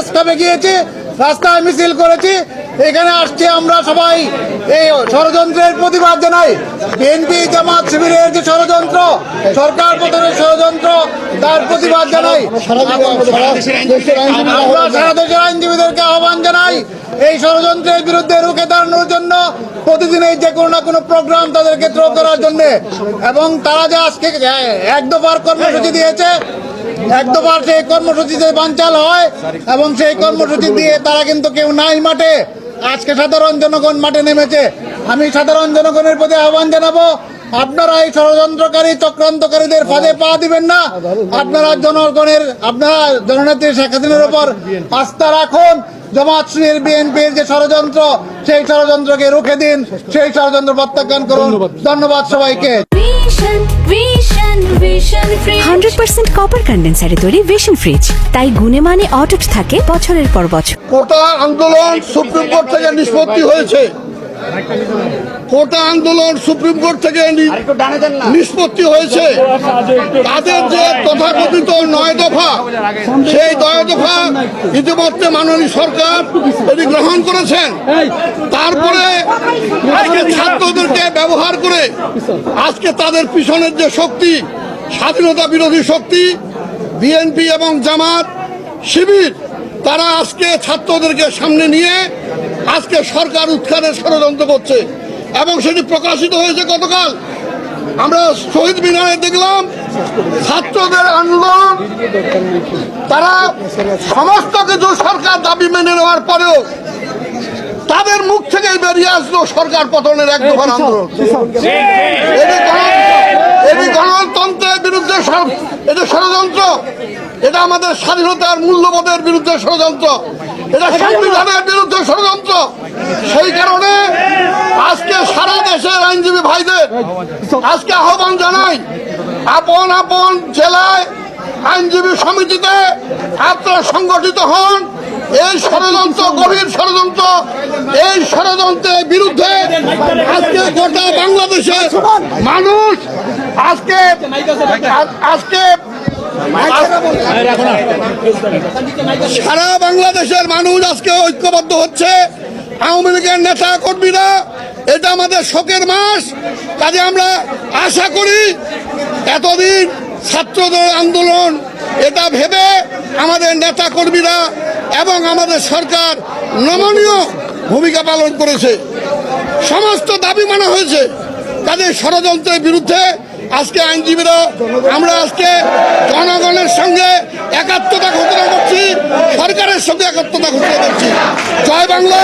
রাস্তায় গিয়েছি, রাস্তায় মিছিল করেছি। এখানে আসছি আমরা সবাই। এই ষড়যন্ত্রের প্রতিবাদ জানাই। বিএনপি জামাত শিবিরের যে ষড়যন্ত্র, সরকার পতনের ষড়যন্ত্র, তার প্রতিবাদ জানাই। আমরা সারা দেশের আইনজীবীদেরকে আহ্বান জানাই, এই ষড়যন্ত্রের বিরুদ্ধে রুখে দাঁড়ানোর জন্য প্রতিদিন এই যে কোনো না কোনো প্রোগ্রাম তাদেরকে থ্রো করার জন্য। এবং তারা যে আজকে এক দফার কর্মসূচি দিয়েছে এক দফার সেই কর্মসূচিতে বাঞ্চাল হয় এবং সেই কর্মসূচি দিয়ে তারা কিন্তু কেউ নাই মাঠে। আজকে সাধারণ জনগণ মাঠে নেমেছে। আমি সাধারণ জনগণের প্রতি আহ্বান জানাব। আপনারা এই ষড়যন্ত্রকারী চক্রান্তকারীদের ফাঁদে পা দিবেন না। আপনারা জনগণের আপনারা জননেত্রী শেখ হাসিনার উপর আস্থা রাখুন। জামাত শিবির বিএনপির যে ষড়যন্ত্র সেই ষড়যন্ত্রকে রুখে দিন সেই ষড়যন্ত্র প্রত্যাখ্যান করুন। ধন্যবাদ। সবাইকে। হান্ড্রেড পার্সেন্ট কপার কন্ডেন্সারে তৈরি ভিশন ফ্রিজ তাই গুণে মানে অটুট থাকে বছরের পর বছর। কোটা আন্দোলন সুপ্রিম কোর্ট থেকে নিষ্পত্তি হয়েছে। কোটা আন্দোলন সুপ্রিম কোর্ট থেকে নিষ্পত্তি হয়েছে। তাদের যে তথাকথিত নয় দফা সেই নয় দফা ইতিমধ্যে মাননীয় সরকার এটি গ্রহণ করেছেন। তারপরে আজকে ছাত্রদেরকে ব্যবহার করে আজকে তাদের পিছনের যে শক্তি স্বাধীনতা বিরোধী শক্তি বিএনপি এবং জামাত শিবির তারা আজকে ছাত্রদেরকে সামনে নিয়ে আজকে সরকার উৎখানের ষড়যন্ত্র করছে এবং সেটি প্রকাশিত হয়েছে গতকাল আমরা শহীদ মিনারে দেখলাম ছাত্রদের আন্দোলন তারা সমস্ত কিছু সরকার দাবি মেনে নেওয়ার পরেও তাদের মুখ থেকেই বেরিয়ে আসলো সরকার পতনের এক দফার আন্দোলন এটি ষড়- এটা ষড়যন্ত্র। এটা আমাদের স্বাধীনতার মূল্যবোধের বিরুদ্ধে ষড়যন্ত্র। এটা সংবিধানের বিরুদ্ধে ষড়যন্ত্র। সেই কারণে আজকে সারা দেশের আইনজীবী ভাইদের আজকে আহ্বান জানাই আপন আপন জেলায় আইনজীবী সমিতিতে আপনারা সংগঠিত হন। এই ষড়যন্ত্র গভীর ষড়যন্ত্র এই ষড়যন্ত্রের বিরুদ্ধে আজকে গোটা বাংলাদেশের মানুষ আজকে আজকে সারা বাংলাদেশের মানুষ আজকে ঐক্যবদ্ধ হচ্ছে। আওয়ামী লীগের নেতা কর্মীরা, এটা আমাদের শোকের মাস। কাজে আমরা আশা করি এতদিন ছাত্রদের আন্দোলন, এটা ভেবে আমাদের নেতা কর্মীরা এবং আমাদের সরকার নমনীয় ভূমিকা পালন করেছে। সমস্ত দাবি মানা হয়েছে। তাদের ষড়যন্ত্রের বিরুদ্ধে আজকে আইনজীবীরা, আমরা আজকে জনগণের সঙ্গে একাত্মতা ঘোষণা করছি, সরকারের সঙ্গে একাত্মতা ঘোষণা করছি। জয় বাংলা।